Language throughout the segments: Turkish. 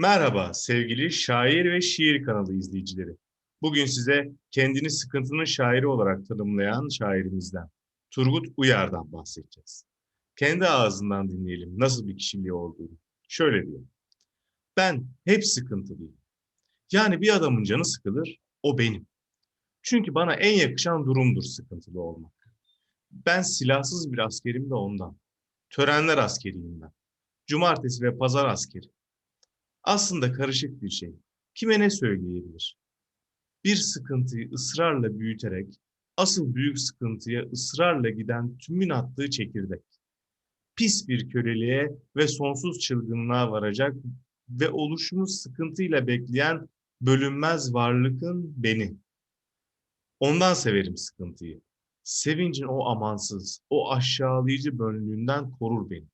Merhaba sevgili şair ve şiir kanalı izleyicileri. Bugün size kendini sıkıntının şairi olarak tanımlayan şairimizden Turgut Uyar'dan bahsedeceğiz. Kendi ağzından dinleyelim nasıl bir kişiliği olduğunu. Şöyle diyor. Ben hep sıkıntılıyım. Yani bir adamın canı sıkılır, o benim. Çünkü bana en yakışan durumdur sıkıntılı olmak. Ben silahsız bir askerim de ondan. Törenler askeriyim ben. Cumartesi ve pazar askeri. Aslında karışık bir şey. Kime ne söyleyebilir? Bir sıkıntıyı ısrarla büyüterek, asıl büyük sıkıntıya ısrarla giden tümün attığı çekirdek. Pis bir köleliğe ve sonsuz çılgınlığa varacak ve oluşumu sıkıntıyla bekleyen bölünmez varlığın beni. Ondan severim sıkıntıyı. Sevincin o amansız, o aşağılayıcı bönlüğünden korur beni.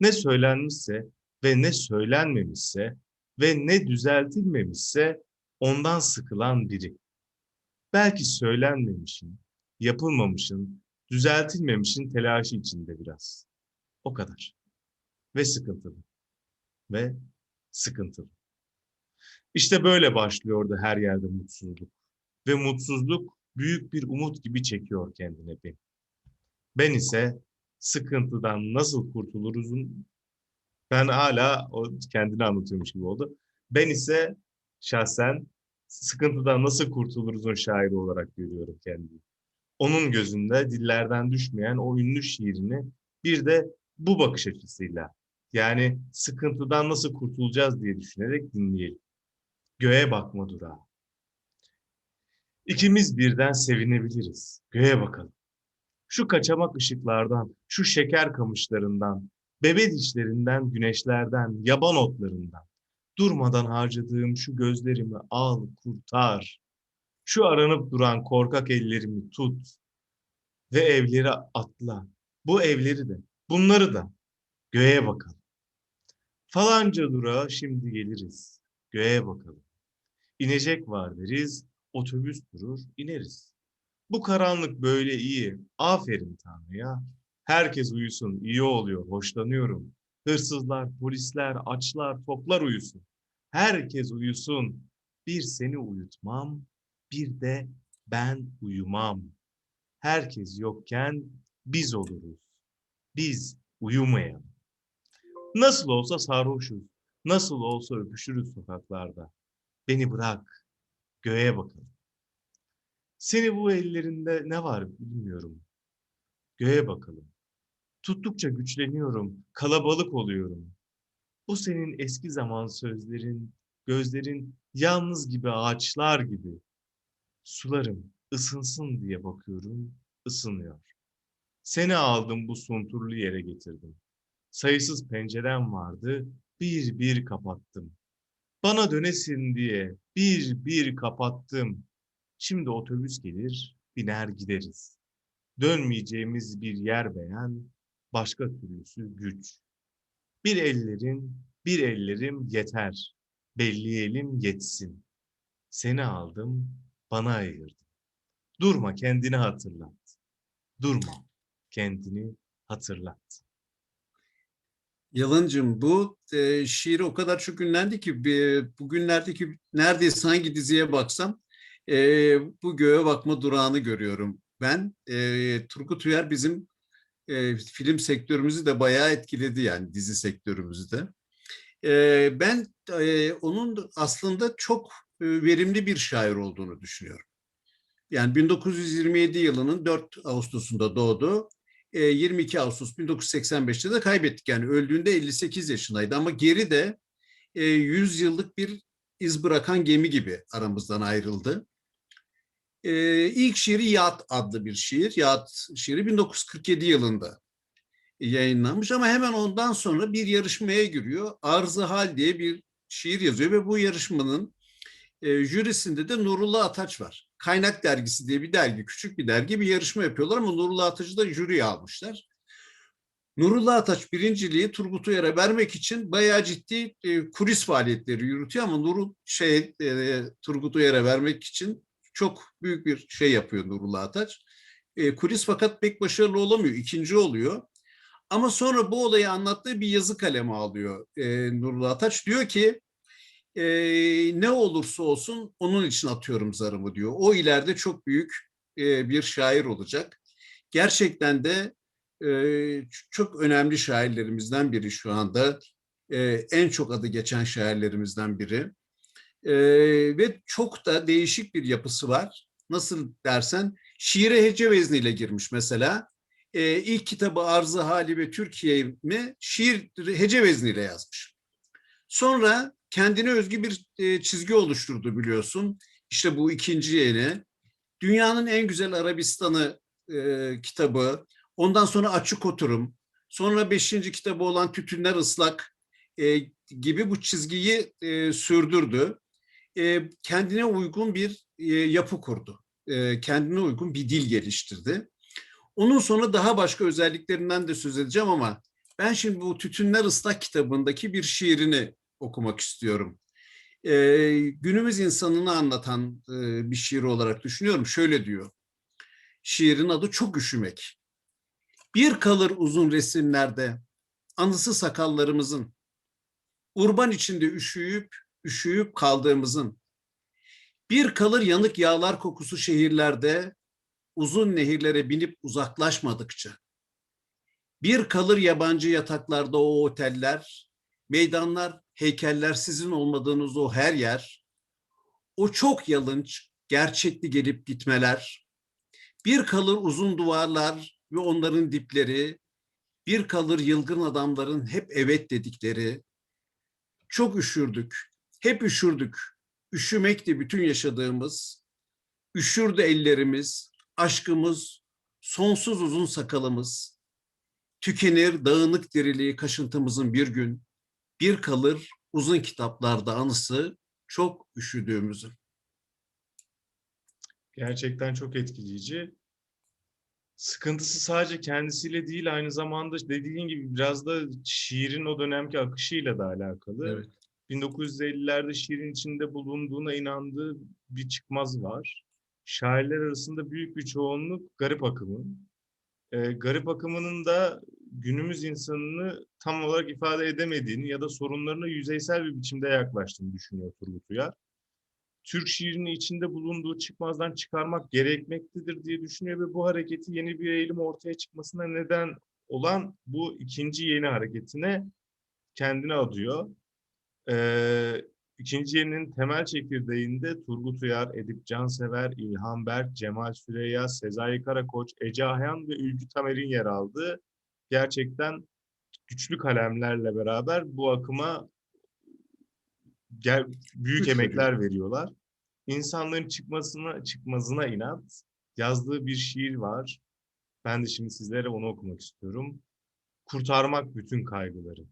Ne söylenmişse ve ne söylenmemişse ve ne düzeltilmemişse ondan sıkılan biri. Belki söylenmemişin, yapılmamışın, düzeltilmemişin telaşı içinde biraz. O kadar. Ve sıkıntılı. Ve sıkıntılı. İşte böyle başlıyordu her yerde mutsuzluk. Ve mutsuzluk büyük bir umut gibi çekiyor kendine beni. Ben ise sıkıntıdan nasıl kurtuluruzun ben hala o kendini anlatıyormuş gibi oldu. Ben ise şahsen sıkıntıdan nasıl kurtuluruzun şairi olarak görüyorum kendimi. Onun gözünde dillerden düşmeyen o ünlü şiirini bir de bu bakış açısıyla yani sıkıntıdan nasıl kurtulacağız diye düşünerek dinleyelim. Göğe bakma durağı. İkimiz birden sevinebiliriz. Göğe bakalım. Şu kaçamak ışıklardan, şu şeker kamışlarından, bebe dişlerinden, güneşlerden, yaban otlarından, durmadan harcadığım şu gözlerimi al, kurtar. Şu aranıp duran korkak ellerimi tut ve evleri atla. Bu evleri de, bunları da göğe bakalım. Falanca durağa şimdi geliriz. Göğe bakalım. İnecek var deriz, otobüs durur, ineriz. Bu karanlık böyle iyi. Aferin Tanrı'ya. Herkes uyusun, iyi oluyor, hoşlanıyorum. Hırsızlar, polisler, açlar, toplar uyusun. Herkes uyusun. Bir seni uyutmam, bir de ben uyumam. Herkes yokken biz oluruz. Biz uyumayalım. Nasıl olsa sarhoşuz, nasıl olsa öpüşürüz sokaklarda. Beni bırak, göğe bakalım. Seni bu ellerinde ne var bilmiyorum. Göğe bakalım. Tuttukça güçleniyorum, kalabalık oluyorum. Bu senin eski zaman sözlerin, gözlerin yalnız gibi ağaçlar gibi. Sularım ısınsın diye bakıyorum, ısınıyor. Seni aldım bu sunturlu yere getirdim. Sayısız pencerem vardı, bir bir kapattım. Bana dönesin diye bir bir kapattım. Şimdi otobüs gelir, biner gideriz. Dönmeyeceğimiz bir yer beğen, başka türlüsü güç. Bir ellerin, bir ellerim yeter. Belleyelim yetsin. Seni aldım, bana ayırdım. Durma kendini hatırlat. Durma kendini hatırlat. Yalancım bu e, şiir o kadar çok ünlendi ki e, bugünlerdeki neredeyse hangi diziye baksam e, bu göğe bakma durağını görüyorum. Ben e, Turgut Uyar bizim e, film sektörümüzü de bayağı etkiledi yani dizi sektörümüzü de. E, ben e, onun aslında çok e, verimli bir şair olduğunu düşünüyorum. Yani 1927 yılının 4 Ağustos'unda doğdu. 22 Ağustos 1985'te de kaybettik. Yani öldüğünde 58 yaşındaydı ama geri de 100 yıllık bir iz bırakan gemi gibi aramızdan ayrıldı. İlk şiiri Yat adlı bir şiir. Yat şiiri 1947 yılında yayınlanmış ama hemen ondan sonra bir yarışmaya giriyor. Arzı Hal diye bir şiir yazıyor ve bu yarışmanın jürisinde de Nurullah Ataç var. Kaynak Dergisi diye bir dergi, küçük bir dergi bir yarışma yapıyorlar ama Nurullah Ataç'ı da jüriye almışlar. Nurullah Ataç birinciliği Turgut Uyar'a vermek için bayağı ciddi e, kulis faaliyetleri yürütüyor ama Nurul şey e, Turgut Uyar'a vermek için çok büyük bir şey yapıyor Nurullah Ataç. E, kulis fakat pek başarılı olamıyor. ikinci oluyor. Ama sonra bu olayı anlattığı bir yazı kalemi alıyor e, Nurullah Ataç. Diyor ki e, ne olursa olsun onun için atıyorum zarımı diyor. O ileride çok büyük e, bir şair olacak. Gerçekten de e, çok önemli şairlerimizden biri şu anda. E, en çok adı geçen şairlerimizden biri. E, ve çok da değişik bir yapısı var. Nasıl dersen şiire hece vezniyle girmiş mesela. E, ilk kitabı Arzı Hali ve Türkiye mi şiir hece vezniyle yazmış. Sonra kendine özgü bir e, çizgi oluşturdu biliyorsun. İşte bu ikinci yeni. Dünyanın en güzel Arabistan'ı e, kitabı. Ondan sonra Açık Oturum. Sonra beşinci kitabı olan Tütünler Islak e, gibi bu çizgiyi e, sürdürdü. E, kendine uygun bir e, yapı kurdu. E, kendine uygun bir dil geliştirdi. Onun sonra daha başka özelliklerinden de söz edeceğim ama ben şimdi bu Tütünler Islak kitabındaki bir şiirini okumak istiyorum. Ee, günümüz insanını anlatan e, bir şiir olarak düşünüyorum. Şöyle diyor. Şiirin adı Çok Üşümek. Bir kalır uzun resimlerde anısı sakallarımızın, urban içinde üşüyüp üşüyüp kaldığımızın, bir kalır yanık yağlar kokusu şehirlerde uzun nehirlere binip uzaklaşmadıkça. Bir kalır yabancı yataklarda o oteller, meydanlar, heykeller sizin olmadığınız o her yer, o çok yalınç, gerçekli gelip gitmeler, bir kalır uzun duvarlar ve onların dipleri, bir kalır yılgın adamların hep evet dedikleri, çok üşürdük, hep üşürdük, üşümekti bütün yaşadığımız, üşürdü ellerimiz, aşkımız, sonsuz uzun sakalımız, tükenir dağınık diriliği kaşıntımızın bir gün, bir kalır uzun kitaplarda anısı çok üşüdüğümüzün. Gerçekten çok etkileyici. Sıkıntısı sadece kendisiyle değil aynı zamanda dediğin gibi biraz da şiirin o dönemki akışıyla da alakalı. Evet. 1950'lerde şiirin içinde bulunduğuna inandığı bir çıkmaz var. Şairler arasında büyük bir çoğunluk garip akımı. Ee, garip akımının da günümüz insanını tam olarak ifade edemediğini ya da sorunlarına yüzeysel bir biçimde yaklaştığını düşünüyor Turgut Uyar. Türk şiirini içinde bulunduğu çıkmazdan çıkarmak gerekmektedir diye düşünüyor ve bu hareketi yeni bir eğilim ortaya çıkmasına neden olan bu ikinci yeni hareketine kendine adıyor. Ee, ikinci yeninin temel çekirdeğinde Turgut Uyar, Edip Cansever, İlhan Berk, Cemal Süreyya, Sezai Karakoç, Ece Ahyan ve Ülkü Tamer'in yer aldığı gerçekten güçlü kalemlerle beraber bu akıma gel, büyük emekler veriyorlar. İnsanların çıkmasına çıkmazına inat yazdığı bir şiir var. Ben de şimdi sizlere onu okumak istiyorum. Kurtarmak bütün kaygıları.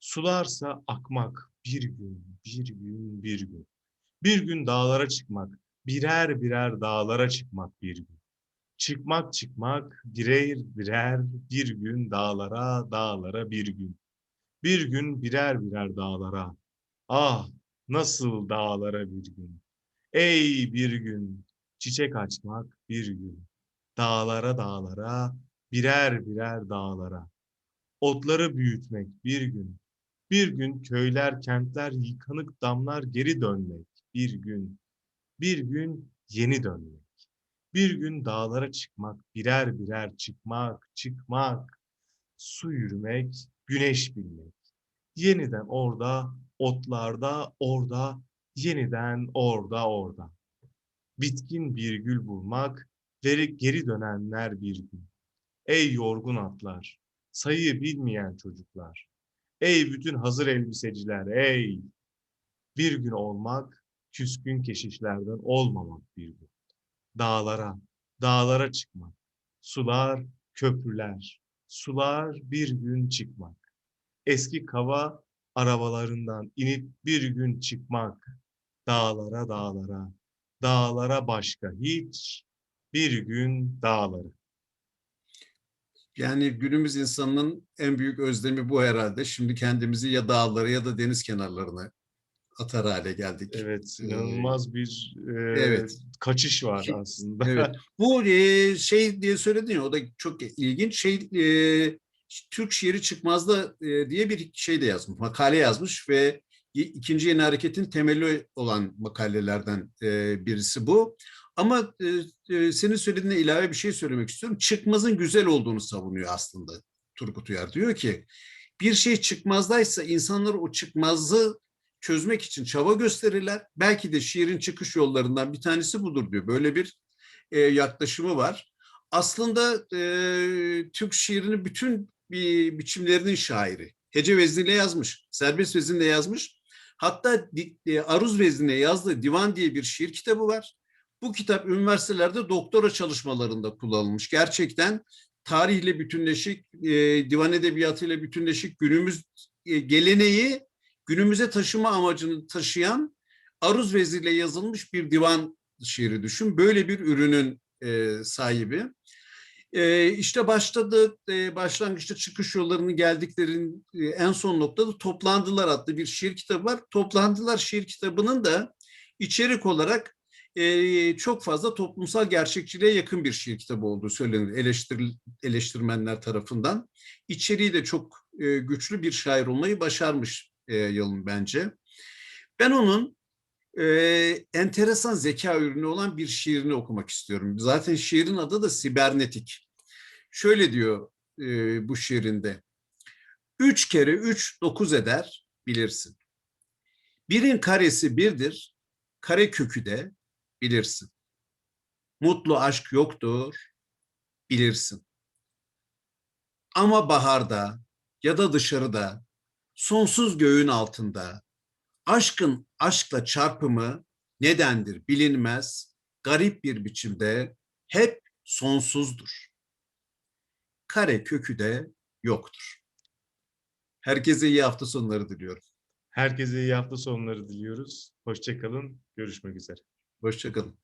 Sularsa akmak bir gün, bir gün, bir gün. Bir gün dağlara çıkmak, birer birer dağlara çıkmak bir gün. Çıkmak çıkmak, birer birer bir gün dağlara, dağlara bir gün. Bir gün birer birer dağlara. Ah nasıl dağlara bir gün. Ey bir gün çiçek açmak bir gün. Dağlara dağlara, birer birer dağlara. Otları büyütmek bir gün. Bir gün köyler, kentler, yıkanık damlar geri dönmek bir gün. Bir gün yeni dönmek. Bir gün dağlara çıkmak, birer birer çıkmak, çıkmak. Su yürümek, güneş bilmek. Yeniden orada, otlarda, orada, yeniden orada, orada. Bitkin bir gül bulmak ve geri dönenler bir gün. Ey yorgun atlar, sayıyı bilmeyen çocuklar. Ey bütün hazır elbiseciler, ey! Bir gün olmak, küskün keşişlerden olmamak bir gün. Dağlara, dağlara çıkmak. Sular, köprüler, sular bir gün çıkmak. Eski kava arabalarından inip bir gün çıkmak. Dağlara, dağlara, dağlara başka hiç bir gün dağları. Yani günümüz insanının en büyük özlemi bu herhalde. Şimdi kendimizi ya dağlara ya da deniz kenarlarına atar hale geldik. Evet, Ee, inanılmaz bir e, evet. kaçış var aslında. Evet. Bu e, şey diye söyledin ya o da çok ilginç. Şey e, Türk şiiri çıkmazda e, diye bir şey de yazmış, makale yazmış ve ikinci yeni hareketin temeli olan makalelerden e, birisi bu. Ama e, e, senin söylediğine ilave bir şey söylemek istiyorum. Çıkmazın güzel olduğunu savunuyor aslında Turgut Uyar. Diyor ki bir şey çıkmazdaysa insanlar o çıkmazı çözmek için çaba gösterirler. Belki de şiirin çıkış yollarından bir tanesi budur diyor. Böyle bir e, yaklaşımı var. Aslında e, Türk şiirinin bütün bir biçimlerinin şairi. Hece vezniyle yazmış, serbest vezinle yazmış. Hatta e, aruz vezniyle yazdığı Divan diye bir şiir kitabı var. Bu kitap üniversitelerde doktora çalışmalarında kullanılmış. Gerçekten tarihle bütünleşik, e, divan edebiyatıyla bütünleşik günümüz e, geleneği günümüze taşıma amacını taşıyan aruz vezniyle yazılmış bir divan şiiri düşün. Böyle bir ürünün e, sahibi. E, işte başladı, e, başlangıçta çıkış yollarını geldiklerin e, en son noktada Toplandılar adlı bir şiir kitabı var. Toplandılar şiir kitabının da içerik olarak e, çok fazla toplumsal gerçekçiliğe yakın bir şiir kitabı olduğu söylenir eleştir, eleştirmenler tarafından. İçeriği de çok e, güçlü bir şair olmayı başarmış e, Yalın bence. Ben onun e, enteresan zeka ürünü olan bir şiirini okumak istiyorum. Zaten şiirin adı da Sibernetik. Şöyle diyor e, bu şiirinde. Üç kere üç dokuz eder bilirsin. Birin karesi birdir, kare kökü de bilirsin. Mutlu aşk yoktur, bilirsin. Ama baharda ya da dışarıda, sonsuz göğün altında, aşkın aşkla çarpımı nedendir bilinmez, garip bir biçimde hep sonsuzdur. Kare kökü de yoktur. Herkese iyi hafta sonları diliyorum. Herkese iyi hafta sonları diliyoruz. Hoşçakalın. Görüşmek üzere. Hoşçakalın.